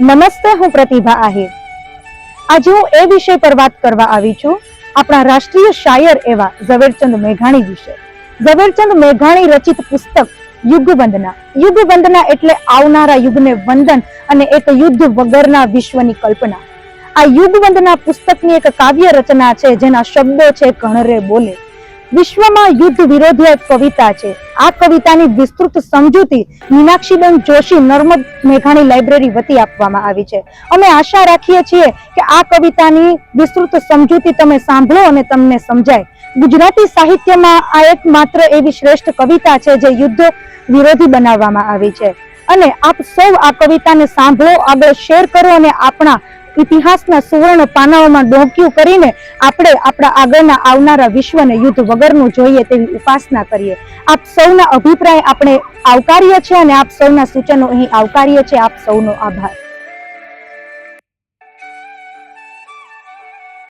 નમસ્તે, હું પ્રતિભા આહિર. આજે હું એ વિષય પર વાત કરવા આવી છું, આપણા રાષ્ટ્રીય શાયર એવા ઝવેરચંદ મેઘાણી વિશે. ઝવેરચંદ મેઘાણી રચિત પુસ્તક યુગ વંદના યુગ વંદના એટલે આવનારા યુગને વંદન અને એક યુદ્ધ વગરના વિશ્વની કલ્પના. આ યુગ વંદના પુસ્તકની એક કાવ્ય રચના છે, જેના શબ્દો છે, કણરે બોલે. વિશ્વમાં યુદ્ધ વિરોધી એક કવિતા છે. આ કવિતાની વિસ્તૃત સમજૂતી મીનાક્ષીબેન જોશી, નર્મદ મેઘાણી લાઇબ્રેરી વતી આપવામાં આવી છે. અમે આશા રાખીએ છીએ કે આ કવિતાની વિસ્તૃત સમજૂતી તમે સાંભળો અને તમને સમજાય. ગુજરાતી સાહિત્યમાં આ એક માત્ર એવી શ્રેષ્ઠ કવિતા છે જે યુદ્ધ વિરોધી બનાવવામાં આવી છે. અને આપ સૌ આ કવિતાને સાંભળો, આગળ શેર કરો અને આપણા ઇતિહાસના સુવર્ણ પાનાઓમાં ડોક્યું કરીને આપણે આપણા આગળના આવનારા વિશ્વને યુદ્ધ વગરનું જોઈએ તેવી ઉપાસના કરીએ. આપ સૌના અભિપ્રાય આપણે આવકારીએ છીએ અને આપ સૌના સૂચનો અહીં આવકારીએ છીએ. આપ સૌનો આભાર.